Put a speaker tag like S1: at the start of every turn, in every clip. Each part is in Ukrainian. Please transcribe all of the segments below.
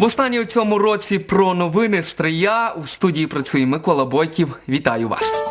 S1: Востаннє у цьому році про новини Стрия у студії працює Микола Бойків. Вітаю вас.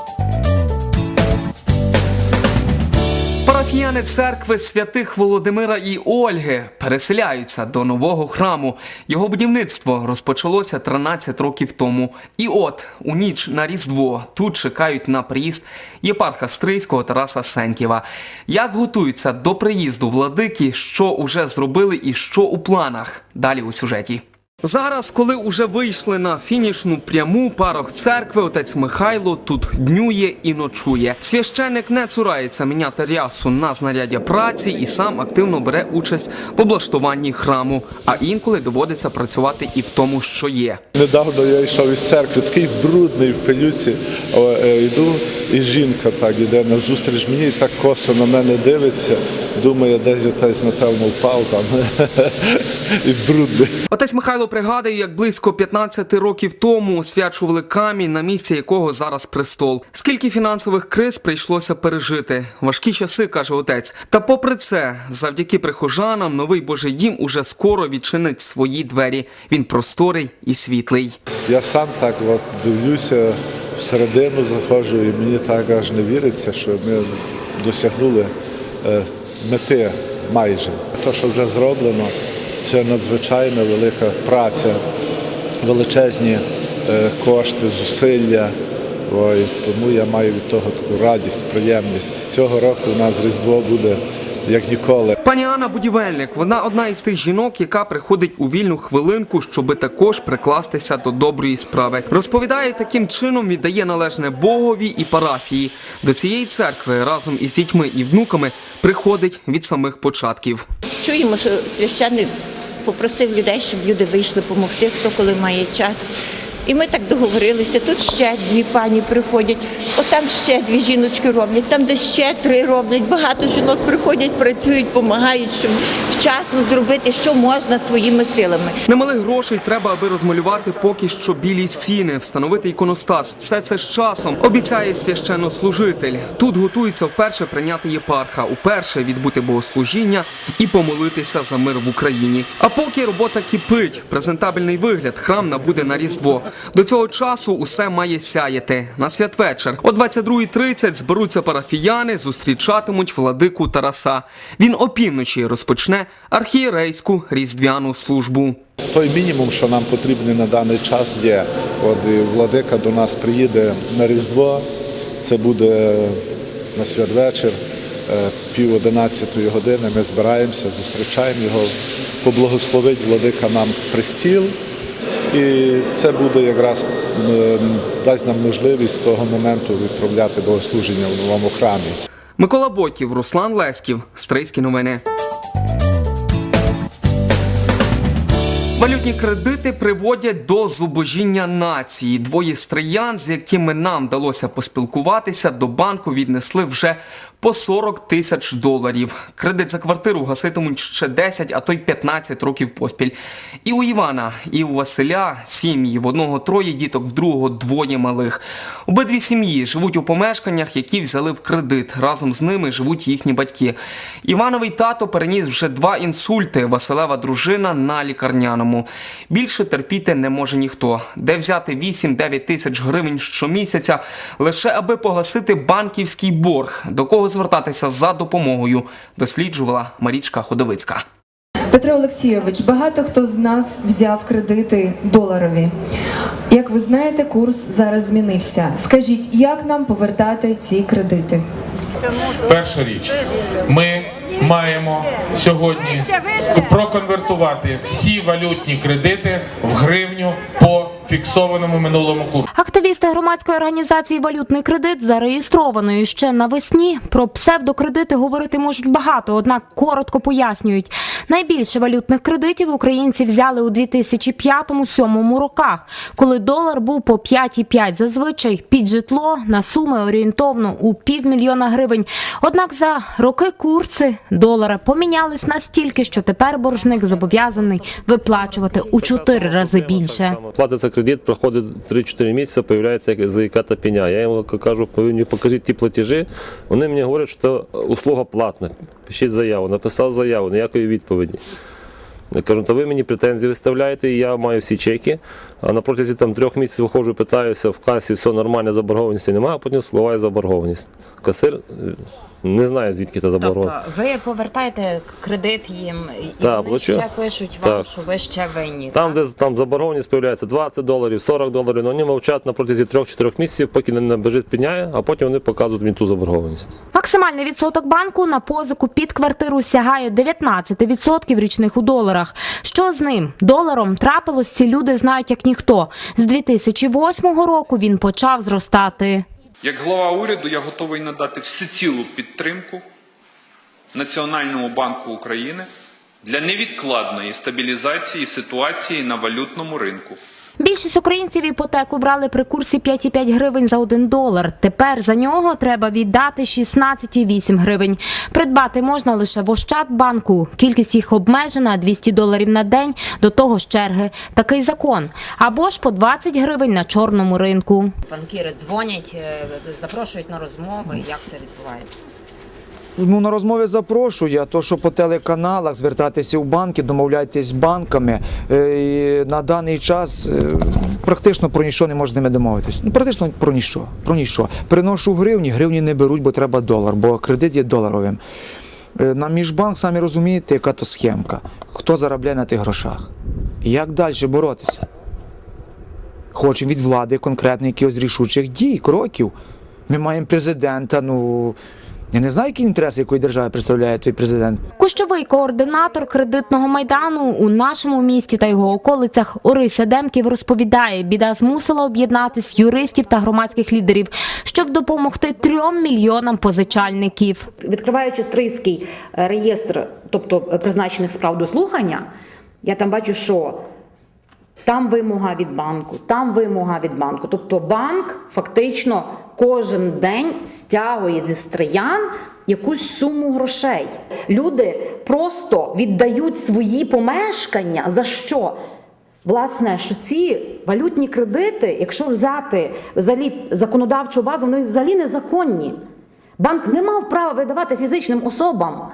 S1: Парафіяни церкви святих Володимира і Ольги переселяються до нового храму. Його будівництво розпочалося 13 років тому. І от у ніч на Різдво тут чекають на приїзд єпарха Стрийського Тараса Сенківа. Як готуються до приїзду владики, що уже зробили і що у планах? Далі у сюжеті. Зараз, коли уже вийшли на фінішну пряму, парох церкви, отець Михайло тут днює і ночує. Священник не цурається міняти рясу на знаряддя праці і сам активно бере участь в облаштуванні храму. А інколи доводиться працювати і в тому, що є.
S2: Недавно я йшов із церкви, такий брудний в пилюці. Е, Йду, і жінка так іде на зустріч мені, і так косо на мене дивиться. Думає, десь отець, напевно, впав там і брудний.
S1: Отець Михайло пригадує, як близько 15 років тому освячували камінь, на місці якого зараз престол. Скільки фінансових криз прийшлося пережити? Важкі часи, каже отець. Та попри це, завдяки прихожанам, новий Божий дім уже скоро відчинить свої двері. Він просторий і світлий.
S2: Я сам так от дивлюся, всередину заходжу, і мені так аж не віриться, що ми досягнули е, мети майже. Те, що вже зроблено, це надзвичайно велика праця, величезні е, кошти, зусилля. Ой, тому я маю від того таку радість, приємність. Цього року у нас Різдво буде як ніколи.
S1: Пані Анна Будівельник, вона одна із тих жінок, яка приходить у вільну хвилинку, щоби також прикластися до доброї справи. Розповідає, таким чином віддає належне Богові і парафії. До цієї церкви разом із дітьми і внуками приходить від самих початків.
S3: Чуємо, що священник попросив людей, щоб люди вийшли допомогти, хто коли має час. І ми так договорилися. Тут ще дві пані приходять, отам ще дві жіночки роблять, там де ще три роблять. Багато жінок приходять, працюють, допомагають, щоб вчасно зробити, що можна своїми силами.
S1: Немалих грошей треба, аби розмалювати поки що білі стіни, встановити іконостас. Все це з часом обіцяє священнослужитель. Тут готується вперше прийняти єпарха, уперше відбути богослужіння і помолитися за мир в Україні. А поки робота кипить, презентабельний вигляд храм набуде на різдво. До цього часу усе має сяяти. На святвечір о 22.30 зберуться парафіяни, зустрічатимуть владику Тараса. Він опівночі розпочне архієрейську різдвяну службу.
S2: Той мінімум, що нам потрібний на даний час, є. От владика до нас приїде на Різдво. Це буде на святвечір, е, пів одинадцятої години. Ми збираємося, зустрічаємо його, поблагословить владика нам пристіл. І це буде якраз дасть нам можливість з того моменту відправляти богослужіння в новому храмі.
S1: Микола Бойків, Руслан Леськів, Стрийські новини. Валютні кредити приводять до зубожіння нації. Двоє стриян, з якими нам вдалося поспілкуватися, до банку віднесли вже по 40 тисяч доларів. Кредит за квартиру гаситимуть ще 10, а то й 15 років поспіль. І у Івана, і у Василя сім'ї в одного троє діток, в другого двоє малих. Обидві сім'ї живуть у помешканнях, які взяли в кредит. Разом з ними живуть їхні батьки. Івановий тато переніс вже два інсульти. Василева дружина на лікарняному. Більше терпіти не може ніхто. Де взяти 8-9 тисяч гривень щомісяця, лише аби погасити банківський борг. До кого звертатися за допомогою, досліджувала Марічка Ходовицька.
S4: Петро Олексійович, багато хто з нас взяв кредити доларові. Як ви знаєте, курс зараз змінився. Скажіть, як нам повертати ці кредити?
S5: Перша річ, ми маємо сьогодні проконвертувати всі валютні кредити в гривню по фіксованому минулому курсу.
S6: Активісти громадської організації Валютний кредит зареєстрованої ще навесні про псевдокредити говорити можуть багато, однак коротко пояснюють. Найбільше валютних кредитів українці взяли у 2005-2007 роках, коли долар був по 5,5 зазвичай під житло на суми орієнтовно у півмільйона гривень. Однак за роки курси долара помінялись настільки, що тепер боржник зобов'язаний виплачувати у 4 рази більше.
S7: Плата за кредит проходить 3-4 місяці, з'являється заїката пеня. Я йому кажу, повинні покажіть ті платежі. Вони мені говорять, що услуга платна. Пишіть заяву. Написав заяву, ніякої відповіді. Я кажу, та ви мені претензії виставляєте, і я маю всі чеки. А на протязі там трьох місяців виходжу, питаюся, в касі все нормально, заборгованості немає, а потім спливає заборгованість. Касир е, не знає, звідки та заборгованість.
S6: Тобто ви повертаєте кредит їм, і
S7: Так,
S6: вони
S7: плачу.
S6: ще пишуть вам,
S7: Так.
S6: що ви ще винні.
S7: Там,
S6: так?
S7: де там заборгованість з'являється 20 доларів, 40 доларів, ну, вони мовчать на протязі 3-4 місяців, поки не набежить підняє, а потім вони показують мені ту заборгованість.
S6: Максимальний відсоток банку на позику під квартиру сягає 19% річних у доларах. Що з ним? Доларом трапилось, ці люди знають як ніхто. З 2008 року він почав зростати.
S8: Як глава уряду я готовий надати всецілу підтримку Національному банку України для невідкладної стабілізації ситуації на валютному ринку.
S6: Більшість українців іпотеку брали при курсі 5,5 гривень за 1 долар. Тепер за нього треба віддати 16,8 гривень. Придбати можна лише в Ощадбанку. Кількість їх обмежена 200 доларів на день. До того ж черги. Такий закон. Або ж по 20 гривень на чорному ринку. Банкіри дзвонять, е, запрошують на розмови. Як це відбувається?
S9: Ну, на розмови запрошую, а то, що по телеканалах звертатися в банки, домовляйтесь з банками. Е, і на даний час е, практично про нічого не можна з ними домовитись. Ну, практично про ніщо. Про ніщо. Приношу гривні, гривні не беруть, бо треба долар, бо кредит є доларовим. Е, На міжбанк самі розумієте, яка то схемка. Хто заробляє на тих грошах? Як далі боротися? Хочемо від влади конкретно якихось рішучих дій, кроків. Ми маємо президента, ну. Я не знаю, які інтереси якої держави представляє той президент.
S6: Кущовий координатор кредитного майдану у нашому місті та його околицях Орися Демків розповідає, біда змусила об'єднатись юристів та громадських лідерів, щоб допомогти трьом мільйонам позичальників.
S10: Відкриваючи стрийський е, реєстр, тобто е, призначених справ до слухання, я там бачу, що там вимога від банку, там вимога від банку. Тобто банк фактично кожен день стягує зі стриян якусь суму грошей. Люди просто віддають свої помешкання за що? Власне, що ці валютні кредити, якщо взяти взагалі законодавчу базу, вони взагалі незаконні. Банк не мав права видавати фізичним особам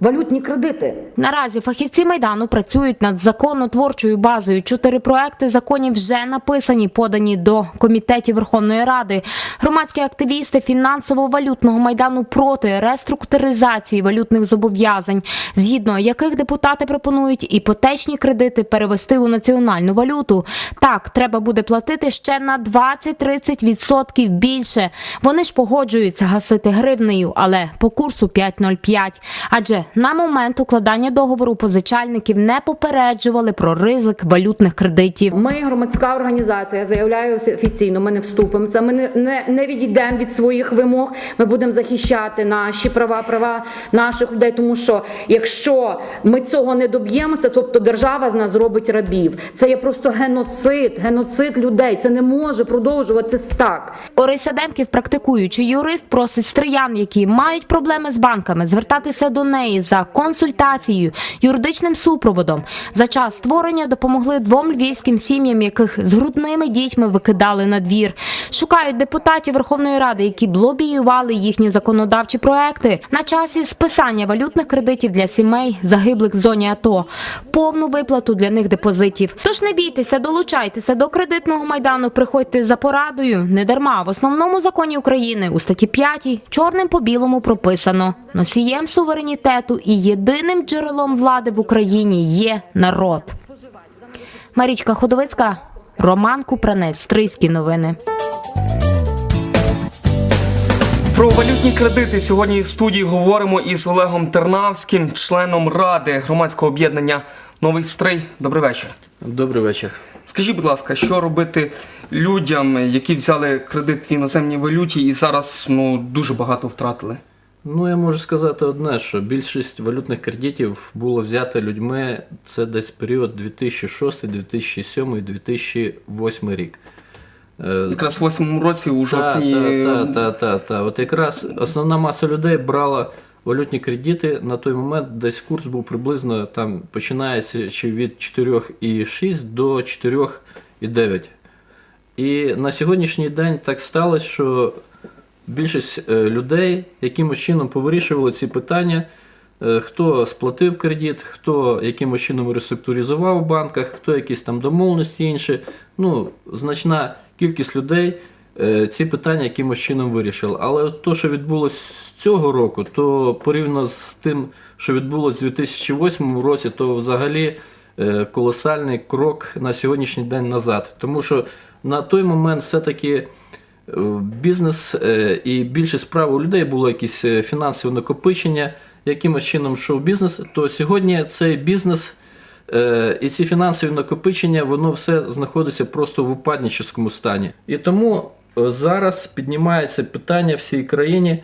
S10: валютні кредити.
S6: Наразі фахівці майдану працюють над законотворчою базою. Чотири проекти законів вже написані, подані до комітетів Верховної Ради. Громадські активісти фінансово-валютного майдану проти реструктуризації валютних зобов'язань, згідно яких депутати пропонують іпотечні кредити перевести у національну валюту. Так, треба буде платити ще на 20-30% більше. Вони ж погоджуються гасити гривнею, але по курсу 5,05. Адже на момент укладання договору позичальників не попереджували про ризик валютних кредитів.
S10: Ми громадська організація, я заявляю офіційно, ми не вступимося, ми не, не, не відійдемо від своїх вимог. Ми будемо захищати наші права, права наших людей. Тому що якщо ми цього не доб'ємося, тобто держава з нас зробить рабів. Це є просто геноцид, геноцид людей. Це не може продовжуватись так.
S6: Орися Демків, практикуючий юрист, просить стриян, які мають проблеми з банками, звертатися до неї за консультацією, юридичним супроводом. За час створення допомогли двом львівським сім'ям, яких з грудними дітьми викидали на двір. Шукають депутатів Верховної Ради, які б лобіювали їхні законодавчі проекти на часі списання валютних кредитів для сімей, загиблих в зоні АТО, повну виплату для них депозитів. Тож не бійтеся, долучайтеся до кредитного майдану. Приходьте за порадою. Не дарма в основному законі України у статті 5 чорним по білому прописано: носієм суверенітету і єдиним джерелом влади в Україні є народ. Марічка Ходовицька, Роман Купранець, Стрийські новини.
S1: Про валютні кредити сьогодні в студії говоримо із Олегом Тернавським, членом ради громадського об'єднання Новий Стрий. Добрий вечір.
S11: Добрий вечір.
S1: Скажіть, будь ласка, що робити людям, які взяли кредит в іноземній валюті і зараз ну дуже багато втратили?
S11: Ну, я можу сказати одне, що більшість валютних кредитів було взято людьми це десь період 2006, 2007, 2008 рік. Е,
S1: Якраз в восьмому році у жовтні.
S11: та, та, та, та, та. От якраз основна маса людей брала валютні кредити. На той момент десь курс був приблизно там починаючи від 4,6 до 4,9. І на сьогоднішній день так сталося, що більшість е, людей якимось чином повирішували ці питання, е, хто сплатив кредит, хто якимось чином реструктуризував в банках, хто якісь там домовленості інші. Ну, значна кількість людей е, ці питання якимось чином вирішили. Але то, що відбулося цього року, то порівняно з тим, що відбулося у 2008 році, то взагалі колосальний крок на сьогоднішній день назад. Тому що на той момент все-таки бізнес е, і більшість справ у людей було якісь е, фінансове накопичення, якимось чином йшов бізнес, то сьогодні цей бізнес е, і ці фінансові накопичення, воно все знаходиться просто в упадническому стані. І тому зараз піднімається питання всій країні.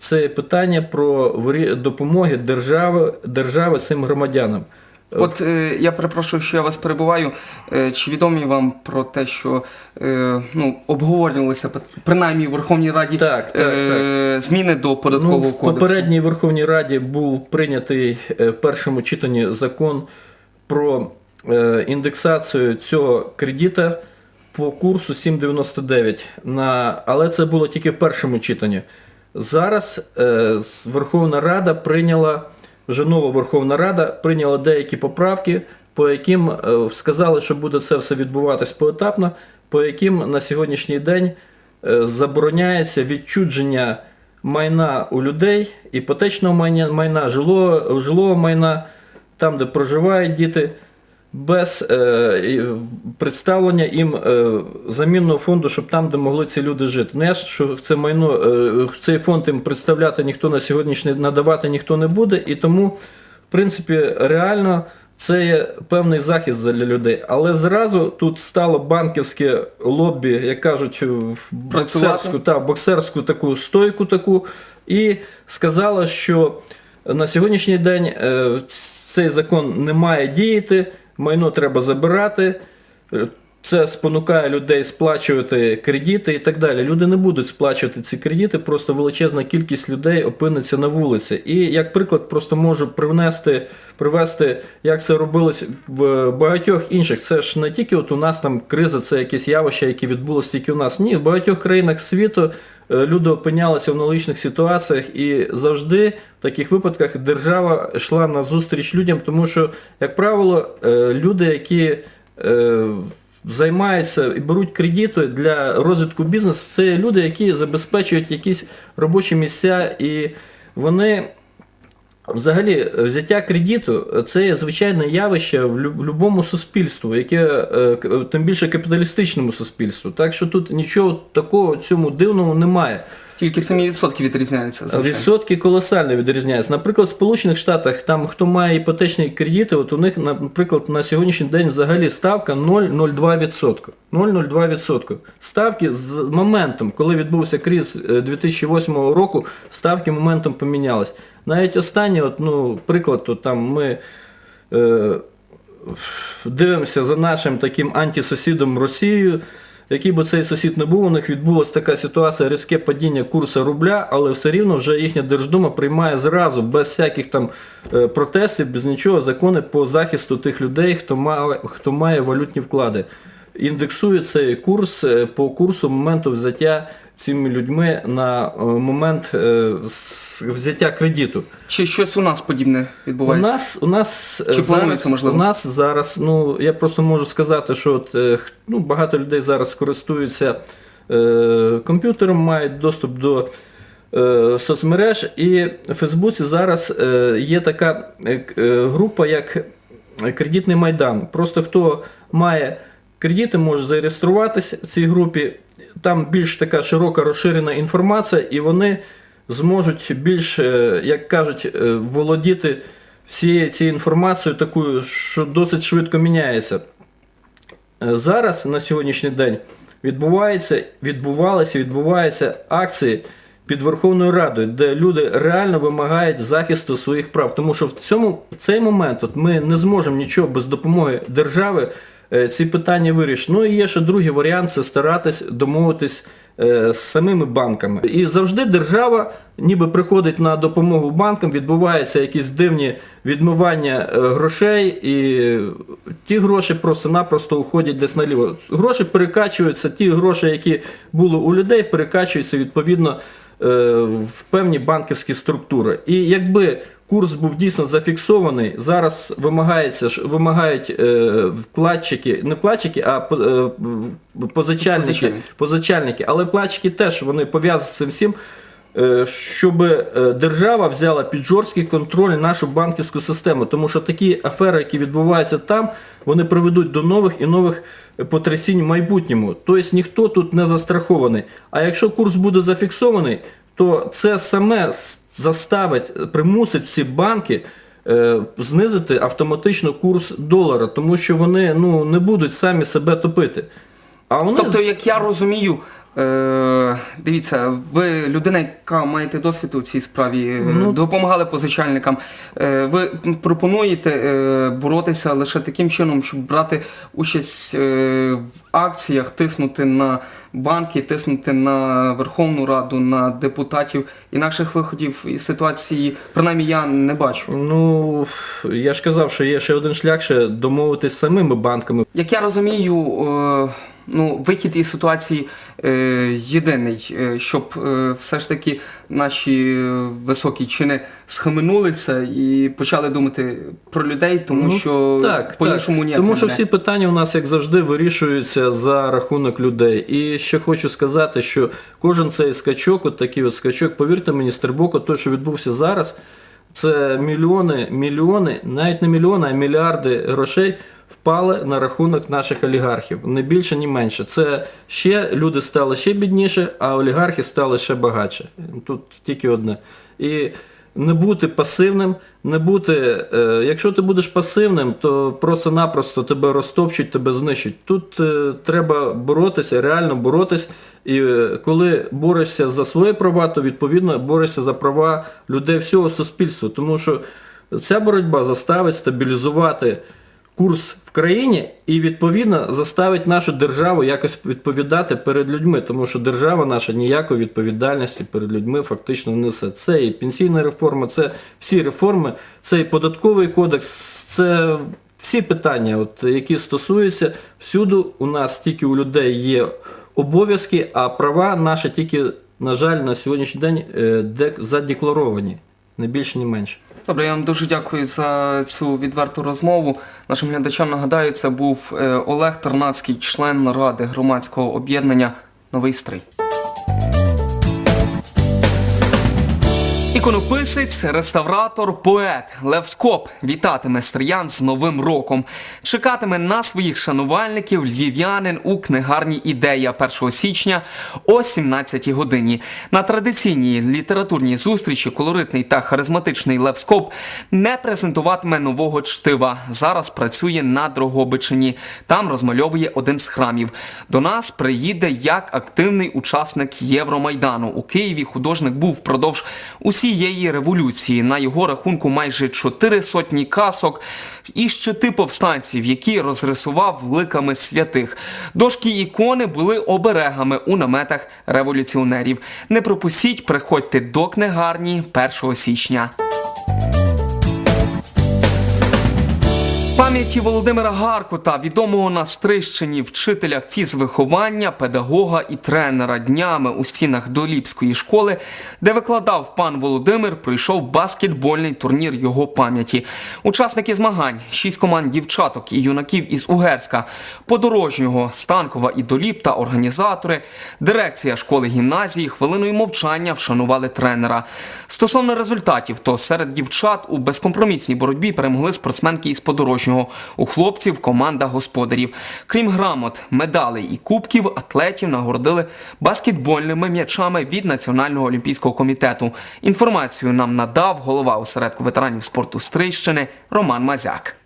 S11: Це питання про допомоги держави, держави цим громадянам.
S1: От е, я перепрошую, що я вас перебуваю. Е, чи відомі вам про те, що е, ну, обговорювалися принаймні в Верховній Раді
S11: Так, так,
S1: е, зміни до податкового
S11: Ну, в
S1: кодексу?
S11: попередній Верховній Раді був прийнятий е, в першому читанні закон про е, індексацію цього кредита по курсу 7,99. На... Але це було тільки в першому читанні. Зараз е, з- Верховна Рада прийняла, вже нова Верховна Рада прийняла деякі поправки, по яким е, сказали, що буде це все відбуватись поетапно, по яким на сьогоднішній день е, забороняється відчудження майна у людей, іпотечного майна, майна жилого, жилого майна, там, де проживають діти, без е, представлення їм е, замінного фонду, щоб там, де могли ці люди жити. Ну, ясно, що це майно, е, цей фонд їм представляти ніхто на сьогоднішній надавати ніхто не буде, і тому, в принципі, реально. Це є певний захист для людей, але зразу тут стало банківське лобі, як кажуть, в боксерську, та, боксерську таку стойку таку, і сказала, що на сьогоднішній день е, цей закон не має діяти, майно треба забирати. Це спонукає людей сплачувати кредити і так далі. Люди не будуть сплачувати ці кредити, просто величезна кількість людей опиниться на вулиці. І як приклад, просто можу привнести, привести, як це робилось в багатьох інших. Це ж не тільки от у нас там криза, це якісь явища, які відбулися тільки у нас. Ні, в багатьох країнах світу е, люди опинялися в аналогічних ситуаціях, і завжди в таких випадках держава йшла на зустріч людям, тому що, як правило, е, люди, які е, займаються і беруть кредити для розвитку бізнесу, це люди, які забезпечують якісь робочі місця, і вони. Взагалі, взяття кредиту це є звичайне явище в будь-якому суспільству, яке е, тим більше капіталістичному суспільству. Так що тут нічого такого цьому дивного немає.
S1: Тільки самі відсотки відрізняються. звичайно.
S11: Відсотки колосально відрізняються. Наприклад, в Сполучених Штатах, там хто має іпотечні кредити, от у них, наприклад, на сьогоднішній день взагалі ставка 0,02%. 0,02%. Ставки з моментом, коли відбувся кріз е, 2008 року, ставки моментом помінялись. Навіть останній, от, ну, приклад, то там ми. Е, дивимося за нашим таким антисусідом Росією. Який би цей сусід не був, у них відбулася така ситуація, різке падіння курсу рубля, але все рівно вже їхня Держдума приймає зразу, без всяких там е, протестів, без нічого, закони по захисту тих людей, хто має, хто має валютні вклади. Індексує цей курс е, по курсу моменту взяття цими людьми на е, момент е, взяття кредиту.
S1: Чи щось у нас подібне відбувається?
S11: У нас, у нас е,
S1: Чи планується,
S11: зараз,
S1: можливо?
S11: у нас зараз, ну я просто можу сказати, що от, ну, багато людей зараз користуються е, комп'ютером, мають доступ до е, соцмереж, і в Фейсбуці зараз е, є така група, як Кредитний Майдан. Просто хто має кредити, може зареєструватися в цій групі. Там більш така широка розширена інформація, і вони зможуть більш, е, як кажуть, е, володіти всією цією інформацією, такою, що досить швидко міняється. Е, Зараз на сьогоднішній день відбувається, відбувалися, відбуваються акції під Верховною Радою, де люди реально вимагають захисту своїх прав. Тому що в цьому в цей момент от ми не зможемо нічого без допомоги держави ці питання вирішити. Ну і є ще другий варіант це старатись домовитись е, з самими банками. І завжди держава ніби приходить на допомогу банкам, відбуваються якісь дивні відмивання е, грошей, і ті гроші просто-напросто уходять десь наліво. Гроші перекачуються, ті гроші, які були у людей, перекачуються відповідно е, в певні банківські структури. І якби курс був дійсно зафіксований, зараз вимагається, ж- вимагають е, вкладчики, не вкладчики, а е, позичальники,
S1: Позичальники.
S11: позичальники. Але вкладчики теж вони пов'язані з цим всім. е, Щоб держава взяла під жорсткий контроль нашу банківську систему, тому що такі афери, які відбуваються там, вони приведуть до нових і нових потрясінь в майбутньому. Тобто ніхто тут не застрахований. А якщо курс буде зафіксований, то це саме заставить, примусить ці банки е, знизити автоматично курс долара, тому що вони ну, не будуть самі себе топити. А вони
S1: Тобто, як я розумію, е, дивіться, ви людина, яка маєте досвід у цій справі, е,
S11: Ну,
S1: допомагали позичальникам. Е, ви пропонуєте е, боротися лише таким чином, щоб брати участь е, в акціях, тиснути на банки, тиснути на Верховну Раду, на депутатів. Інакших виходів із ситуації, принаймні, я не бачу.
S11: Ну, я ж казав, що є ще один шлях ще домовитись з самими банками.
S1: Як я розумію, е, ну, вихід із ситуації е, єдиний, е, щоб е, все ж таки наші високі чини схаменулися і почали думати про людей, тому
S11: Ну,
S1: що
S11: так,
S1: по-іншому
S11: так.
S1: ніяк
S11: Тому що всі питання у нас, як завжди, вирішуються за рахунок людей. І ще хочу сказати, що кожен цей скачок, от такий от скачок, повірте мені, стрибок, той, що відбувся зараз, це мільйони, мільйони, навіть не мільйони, а мільярди грошей впали на рахунок наших олігархів. Не більше, ні менше. Це ще люди стали ще бідніше, а олігархи стали ще багатше. Тут тільки одне. І не бути пасивним, не бути. Е, якщо ти будеш пасивним, то просто-напросто тебе розтопчуть, тебе знищать. Тут е, треба боротися, реально боротись. І е, коли борешся за свої права, то відповідно борешся за права людей всього суспільства. Тому що ця боротьба заставить стабілізувати курс в країні і відповідно заставить нашу державу якось відповідати перед людьми, тому що держава наша ніякої відповідальності перед людьми фактично не несе. Це і пенсійна реформа, це всі реформи, це і податковий кодекс, це всі питання, от, які стосуються всюди, у нас тільки у людей є обов'язки, а права наші тільки, на жаль, на сьогоднішній день е, задекларовані. Не більше, ні менше.
S1: Добре, я вам дуже дякую за цю відверту розмову. Нашим глядачам нагадаю, це був е, Олег Тернацький, член ради громадського об'єднання Новий стрий. Іконописець, реставратор, поет Лев Скоп вітатиме стриян з Новим роком. Чекатиме на своїх шанувальників львів'янин у книгарні Ідея 1 січня о 17 годині. На традиційній літературній зустрічі колоритний та харизматичний Лев Скоп не презентуватиме нового чтива. Зараз працює на Дрогобичині. Там розмальовує один з храмів. До нас приїде як активний учасник Євромайдану. У Києві художник був впродовж усієї революції. На його рахунку майже чотири сотні касок і щити повстанців, які розрисував ликами святих. Дошки ікони були оберегами у наметах революціонерів. Не пропустіть, приходьте до книгарні 1 січня. Пам'яті Володимира Гаркута, відомого на Стрищині вчителя фізвиховання, педагога і тренера днями у стінах Доліпської школи, де викладав пан Володимир, пройшов баскетбольний турнір його пам'яті. Учасники змагань, шість команд дівчаток і юнаків із Угерська, подорожнього, Станкова і Доліп та організатори, дирекція школи гімназії хвилиною мовчання вшанували тренера. Стосовно результатів, то серед дівчат у безкомпромісній боротьбі перемогли спортсменки із подорожнього. У хлопців команда господарів. Крім грамот, медалей і кубків, атлетів нагородили баскетбольними м'ячами від Національного олімпійського комітету. Інформацію нам надав голова осередку ветеранів спорту Стрийщини Роман Мазяк.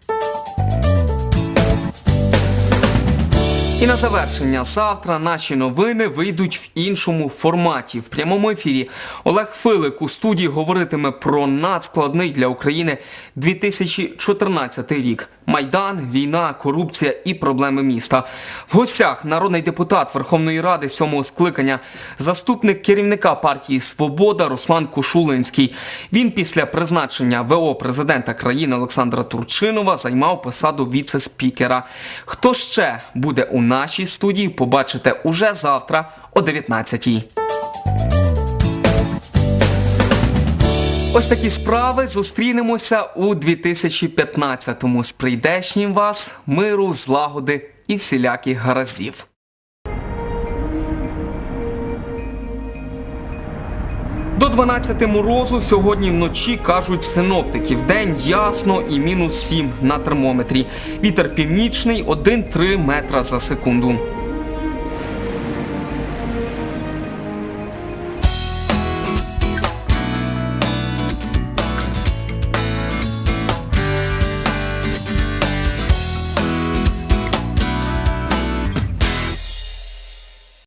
S1: І на завершення завтра наші новини вийдуть в іншому форматі. В прямому ефірі Олег Филик у студії говоритиме про надскладний для України 2014 рік. Майдан, війна, корупція і проблеми міста. В гостях народний депутат Верховної Ради сьомого скликання, заступник керівника партії Свобода Руслан Кушулинський. Він після призначення ВО президента країни Олександра Турчинова займав посаду віце-спікера. Хто ще буде у нашій студії, побачите уже завтра о 19-й. Ось такі справи зустрінемося у 2015-му. З прийдешнім вас, миру, злагоди і всіляких гараздів. До 12 морозу сьогодні вночі кажуть синоптики. Вдень ясно і мінус 7 на термометрі. Вітер північний 1-3 метра за секунду.